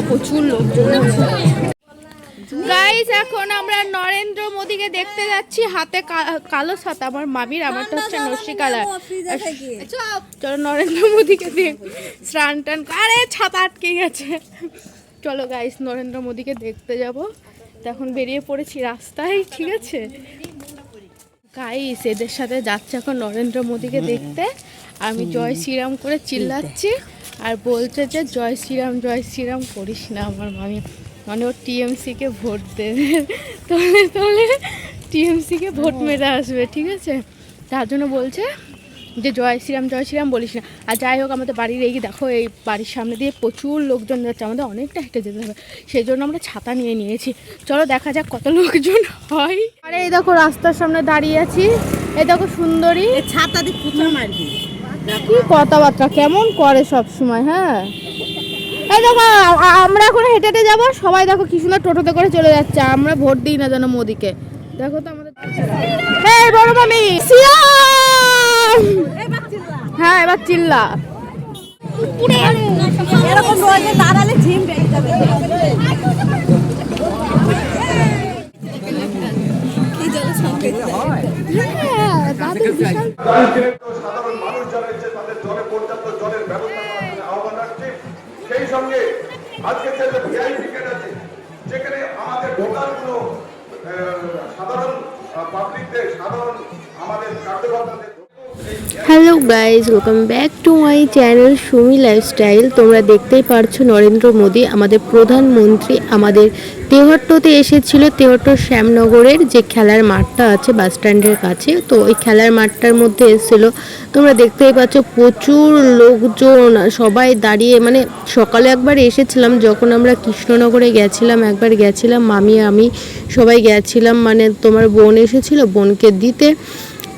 প্রচুর লোকজন গাইস এখন আমরা নরেন্দ্র মোদীকে দেখতে যাচ্ছি। হাতে কা- কালো ছাতা। আমার মামির আমারটা হচ্ছে নস্যি কালার। চলো নরেন্দ্র মোদীকে দেখ স্নান টান আরে ছাতা আটকে গেছে। চলো গাইস নরেন্দ্র মোদীকে দেখতে যাব। তো এখন বেরিয়ে পড়েছি রাস্তায় ঠিক আছে? গাইস এদের সাথে যাচ্ছে এখন নরেন্দ্র মোদীকে দেখতে। আমি জয় শ্রীরাম করে চিল্লাচ্ছি। আর বলছে যে জয় শ্রীরাম জয় শ্রীরাম করিস না আমার মামি। মানে ও টিএমসিকে ভোট দেবে তাহলে তাহলে টিএমসিকে ভোট মেরে আসবে ঠিক আছে? তার জন্য বলছে যে জয় শ্রীরাম জয় শ্রীরাম বলিস না। আর যাই হোক আমাদের বাড়ির এই দেখো এই বাড়ির সামনে দিয়ে প্রচুর লোকজন যাচ্ছে। আমাদের অনেকটা হেঁটে যেতে হবে সেই জন্য আমরা ছাতা নিয়ে নিয়েছি। চলো দেখা যাক কত লোকজন হয়। আরে এই দেখো রাস্তার সামনে দাঁড়িয়ে আছি। এই দেখো সুন্দরী। ছাতা দিয়ে মারবি। কি কথাবার্তা? কেমন করে সব সময় হ্যাঁ? এই দেখো আমরা এখন হেঁটে হেঁটে যাব সবাই দেখো কি সুন্দর টোটোতে করে চলে যাচ্ছে আমরা ভোট দিই না যেন মোদিকে। দেখো তো আমাদের এই বড় মামি সিয়াম হ্যাঁ এবার চিল্লা। এরকম রোদে দাঁড়ালে ঝিম যাবে। হ্যাঁ তাদের জলে পর্যাপ্ত জলের ব্যবস্থা করার জন্য আহ্বান রাখছি সেই সঙ্গে আজকে যে ভিআইপি টিকেট আছে যেখানে আমাদের আহ, সাধারণ পাবলিকদের সাধারণ আমাদের কার্যকর্তাদের hello guys welcome back to my channel Sumi lifestyle তোমরা দেখতেই পারছ নরেন্দ্র মোদী, আমাদের প্রধানমন্ত্রী, আমাদের তেহট্টতে এসেছিল তেহট্ট শ্যামনগরের যে খেলার মাঠটা আছে, বাস স্ট্যান্ডের কাছে। তো ওই খেলার মাঠটার মধ্যে এসেছিল। তোমরা দেখতেই পাচ্ছ প্রচুর লোকজন, সবাই দাঁড়িয়ে মানে সকালে একবার এসেছিলাম, যখন আমরা কৃষ্ণনগরে গেছিলাম, একবার গেছিলাম, মামি, আমি সবাই গেছিলাম মানে তোমার বোন এসেছিল, বোনকে দিতে।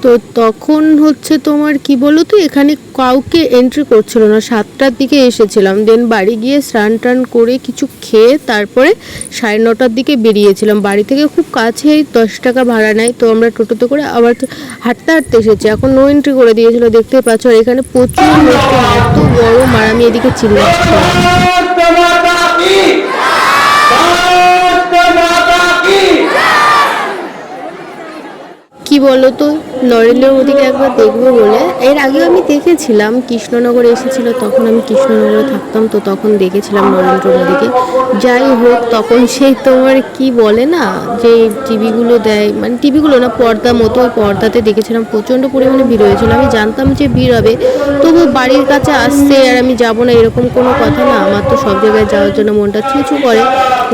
তো তখন হচ্ছে তোমার কি বলো তো, এখানে কাউকে এন্ট্রি করছিল না। সাতটার দিকে এসেছিলাম। দেন বাড়ি গিয়ে স্নান টান করে কিছু খেয়ে তারপরে সাড়ে নটার দিকে বেরিয়েছিলাম। বাড়ি থেকে খুব কাছেই, দশ টাকা ভাড়া নেয়। তো আমরা টোটোতে করে আবার হাঁটতে হাঁটতে এসেছি। এখন নো এন্ট্রি করে দিয়েছিল দেখতে পাচ্ছ। আর এখানে প্রচুর লোকজন এত গরম আর আমি এদিকে চিল্লাচ্ছিলাম কি বলো তো? নরেন্দ্র মোদীকে একবার দেখব বলে। এর আগেও আমি দেখেছিলাম, কৃষ্ণনগরে এসেছিল, তখন আমি কৃষ্ণনগরে থাকতাম, তো তখন দেখেছিলাম নরেন্দ্র মোদীকে। যাই হোক, তখন সেই তোমার কি বলে না, যে টিভিগুলো দেয় মানে টিভিগুলো না, পর্দা মতো ওই পর্দাতে দেখেছিলাম, প্রচণ্ড পরিমাণে ভিড় হয়েছিল। আমি জানতাম যে ভিড় হবে তবু বাড়ির কাছে আসছে আর আমি যাব না, এরকম কোনো কথা না। আমার তো সব জায়গায় যাওয়ার জন্য মনটা ছুঁচু করে।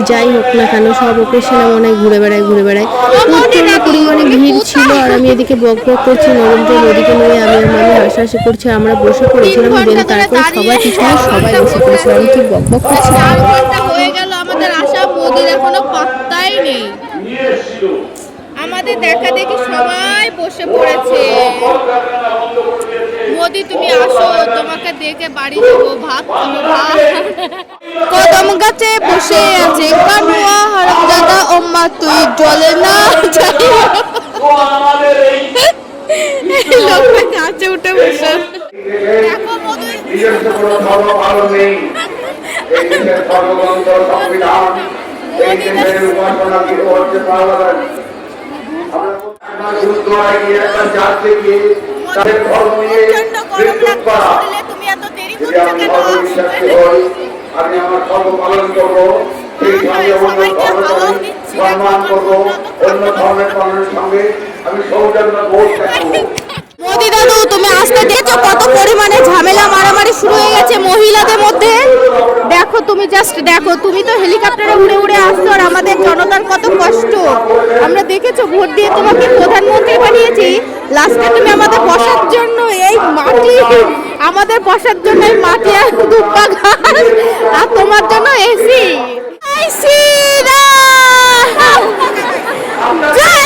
যাই হোক না কেন, সব ওকেশনে মনে হয় ঘুরে বেড়ায় ঘুরে বেড়ায়। প্রচণ্ড পরিমাণে ভিড় ছিল আর আমি এদিকে বক বক করছি নরেন্দ্র মোদীকে নিয়ে আমি আর মামি হাসাহাসি করছি আমরা বসে পড়েছিলাম দেন তারপরে সবাই পিছনে সবাই বসে পড়েছিলাম আমি ঠিক বক বক করছিলাম হয়ে গেল আমাদের আসা মোদির এখনও পাত্তাই নেই। আমাদের দেখা দেখি সবাই বসে পড়েছে। মোদি তুমি আসো তোমাকে দেখে বাড়ি যাব ভাত খাব ভাত। কদম গাছে বসে আছে কানুয়া হারামজাদা ওম্মা তুই জলে না যাই। লোকটা গাছে উঠে বসে নিজস্ব কোনো ধর্ম পালন নেই এই দেশের সর্বগ্রন্থ সংবিধান এই দেশের উপাসনা কিন্তু হচ্ছে পার্লামেন্ট আমরা গুরুদ্বারায় গিয়ে একটা জাতকে গিয়ে তাদের ধর্ম নিয়ে প্রচণ্ড করা তুমি এত দেরি যদি করছ আমি কেন? ধর্ম বিশ্বাসী হই আমি আমার ধর্ম পালন করব অন্য সম্মান করব অন্য ধর্মের মানুষের সঙ্গে আমি সৌজন্য বোধ দেখাবো মোদি দাদু তুমি আসতে দেখছ কত পরিমাণে ঝামেলা মারামারি শুরু হয়ে গেছে মহিলাদের মধ্যে। দেখো তুমি জাস্ট দেখো তুমি তো হেলিকপ্টারে উড়ে উড়ে আসছো আর আমাদের জনতার কত কষ্ট। আমরা দেখেছ ভোট দিয়ে তোমাকে প্রধানমন্ত্রী বানিয়েছি লাস্টে তুমি আমাদের বসার জন্য এই মাটি আমাদের বসার জন্য এই মাটি আর দুব্বা ঘাস আর তোমার জন্য এসি। জয়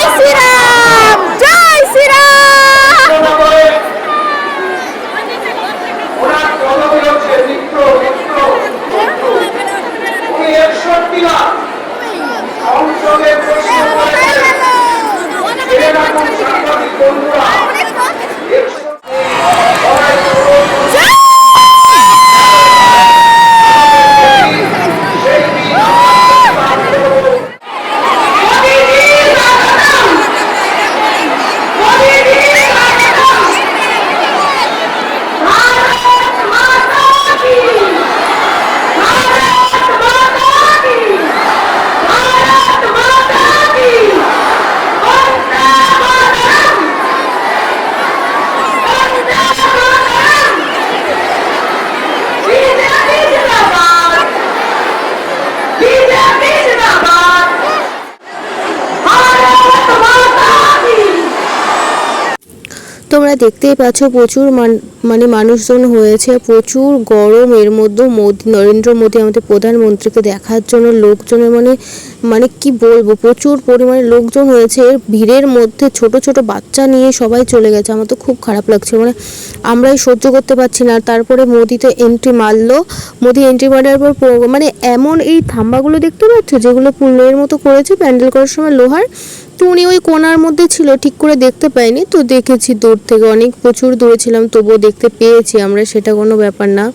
তোমরা দেখতেই পাচ্ছ প্রচুর মান- মানে মানুষজন হয়েছে, প্রচুর গরম, এর মধ্যে মোদি, নরেন্দ্র মোদী আমাদের প্রধানমন্ত্রীকে দেখার জন্য লোকজনের মানে মানে কি বলব, প্রচুর পরিমাণে লোকজন হয়েছে, এর ভিড়ের মধ্যে ছোট ছোট বাচ্চা নিয়ে সবাই চলে গেছে, আমার তো খুব খারাপ লাগছে মানে আমরাই সহ্য করতে পারছি না তারপরে মোদি তো এন্ট্রি মারলো, মোদি এন্ট্রি মারার পর মানে এমন এই থাম্বাগুলো দেখতে পাচ্ছ, যেগুলো পুলের মতো করেছে, প্যান্ডেল করার সময় লোহার তো উনি ওই কোনার মধ্যে ছিল, ঠিক করে দেখতে পাইনি। তো দেখেছি দূর থেকে, অনেক প্রচুর দূরে ছিলাম, তবুও দেখতে পেয়েছি আমরা, সেটা কোনো ব্যাপার না।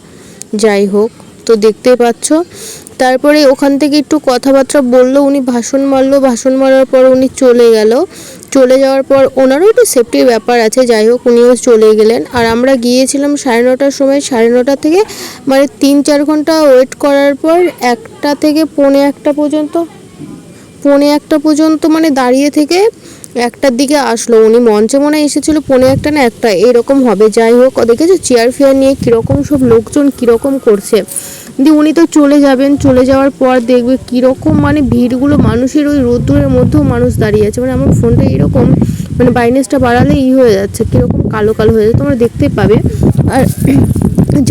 যাই হোক, তো দেখতেই পাচ্ছ। তারপরে ওখান থেকে একটু কথাবার্তা বলল উনি ভাষণ মারলো। ভাষণ মারার পর উনি চলে গেল। চলে যাওয়ার পর ওনারও একটু সেফটির ব্যাপার আছে, যাই হোক, উনিও চলে গেলেন। আর আমরা গিয়েছিলাম সাড়ে নটার সময়, সাড়ে নটা থেকে মানে তিন চার ঘণ্টা ওয়েট করার পর একটা থেকে পৌনে একটা পর্যন্ত পৌনে একটা পর্যন্ত মানে দাঁড়িয়ে থেকে একটার দিকে আসলো। উনি মঞ্চে মনে এসেছিল পৌনে একটা না একটা, এরকম হবে। যাই হোক দেখেছ চেয়ার ফেয়ার নিয়ে কীরকম সব লোকজন কীরকম করছে। দিয়ে উনি তো চলে যাবেন। চলে যাওয়ার পর দেখবে কীরকম মানে ভিড়গুলো, মানুষের ওই রোদ্দুরের মধ্যেও মানুষ দাঁড়িয়ে আছে। মানে আমার ফোনটা এরকম মানে ব্রাইটনেসটা বাড়ালে ই হয়ে যাচ্ছে, কীরকম কালো কালো হয়ে যাচ্ছে, তোমরা দেখতেই পাবে। আর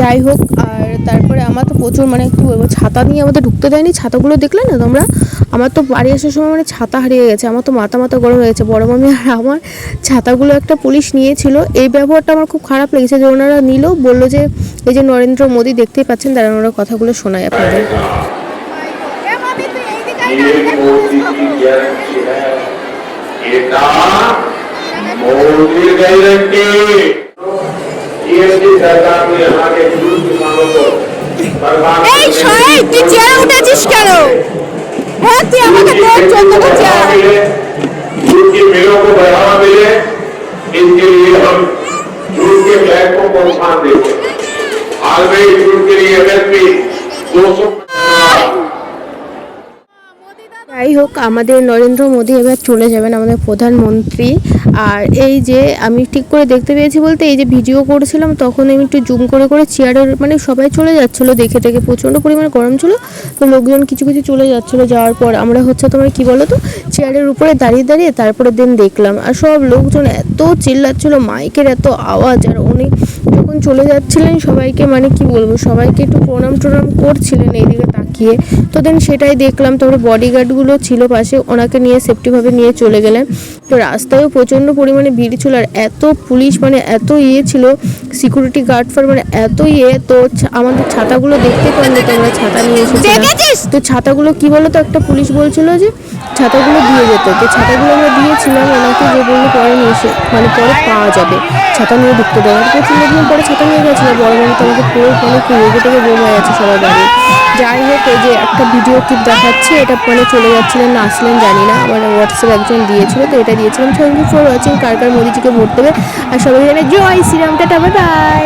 যাই হোক, আর তারপরে আমার তো প্রচুর মানে কি বলব ছাতা নিয়ে আমাদের ঢুকতে দেয়নি। ছাতাগুলো দেখলে না তোমরা? আমার তো বাড়ি আসার সময় মানে ছাতা হারিয়ে গেছে, আমার তো মাথা মাথা গরম হয়ে গেছে। বড় মামি আর আমার ছাতাগুলো একটা পুলিশ নিয়েছিল। এই ব্যবহারটা আমার খুব খারাপ লেগেছে, যে ওনারা নিল, বলল যে এই যে নরেন্দ্র মোদী দেখতেই পাচ্ছেন তারা ওনারা কথাগুলো শোনায় আপনাদের। মামি তুই এইদিকে আয়, ये मोदी की गारंटी है ये काम मोदी गारंटी ये सरकार ने यहाँ के दूर किसानों को बर्बाद এই সবাই তুই চেয়ারে উঠেছিস কেন হ্যাঁ তুই আমাকে তোর চোদ্দটা চেয়ার दूध की मिलों को बढ़ावा मिले इसके लिए हम दूध के फ्लैग को प्रोत्साहन देंगे हाल में ही दूध के लिए एमएसपी दो सौ যাই হোক, আমাদের নরেন্দ্র মোদী এবার চলে যাবেন আমাদের প্রধানমন্ত্রী। আর এই যে আমি ঠিক করে দেখতে পেয়েছি বলতে, এই যে ভিডিও করছিলাম, তখন আমি একটু জুম করে করে চেয়ারের মানে সবাই চলে যাচ্ছিল, দেখে দেখে প্রচণ্ড পরিমাণে গরম ছিল। তো লোকজন কিছু কিছু চলে যাচ্ছিল, যাওয়ার পর আমরা হচ্ছে তোমার কি বলো তো চেয়ারের উপরে দাঁড়িয়ে দাঁড়িয়ে তারপরে দিন দেখলাম। আর সব লোকজন এত চিল্লাচ্ছিলো, মাইকের এত আওয়াজ, আর উনি যখন চলে যাচ্ছিলেন সবাইকে মানে কি বলব, সবাইকে একটু প্রণাম টনাম করছিলেন এইদিকে তাকিয়ে তো দেন সেটাই দেখলাম তারপরে বডিগার্ডগুলো ছিল পাশে ওনাকে নিয়ে সেফটিভাবে নিয়ে চলে গেলেন। তো রাস্তায়ও প্রচণ্ড পরিমাণে ভিড় ছিল আর এত পুলিশ মানে এত ইয়ে ছিল সিকিউরিটি গার্ড ফার মানে এত ইয়ে তো আমাদের ছাতাগুলো দেখতে পারলে তো আমরা ছাতা নিয়ে এসেছিলাম। তো ছাতাগুলো কি বলো তো একটা পুলিশ বলছিল যে ছাতাগুলো দিয়ে যেত। তো ছাতাগুলো আমরা দিয়েছিলাম ওনাকে যে বলল পরে নিয়ে এসে মানে পরে পাওয়া যাবে। ছাতা নিয়ে ঢুকতে দেওয়ার প্রচুর দিন পরে ছাতা নিয়ে গেছিল বড় বড় তোমাকে পুরো মানে কি রেগে টেগে বের গেছে সবাই বাড়ি। যাই হোক, এই যে একটা ভিডিও ক্লিপ দেখাচ্ছে, এটা পরে চলে যাচ্ছিলেন না, আসলেন জানি না। আমার হোয়াটসঅ্যাপ একজন দিয়েছিল, তো এটা দিয়েছিলাম। থ্যাংক ফর ওয়াচিং কার কার মোদিজিকে ভোট দেবে? আর সবাই জানে, জয় শ্রীরাম, টাটা বাই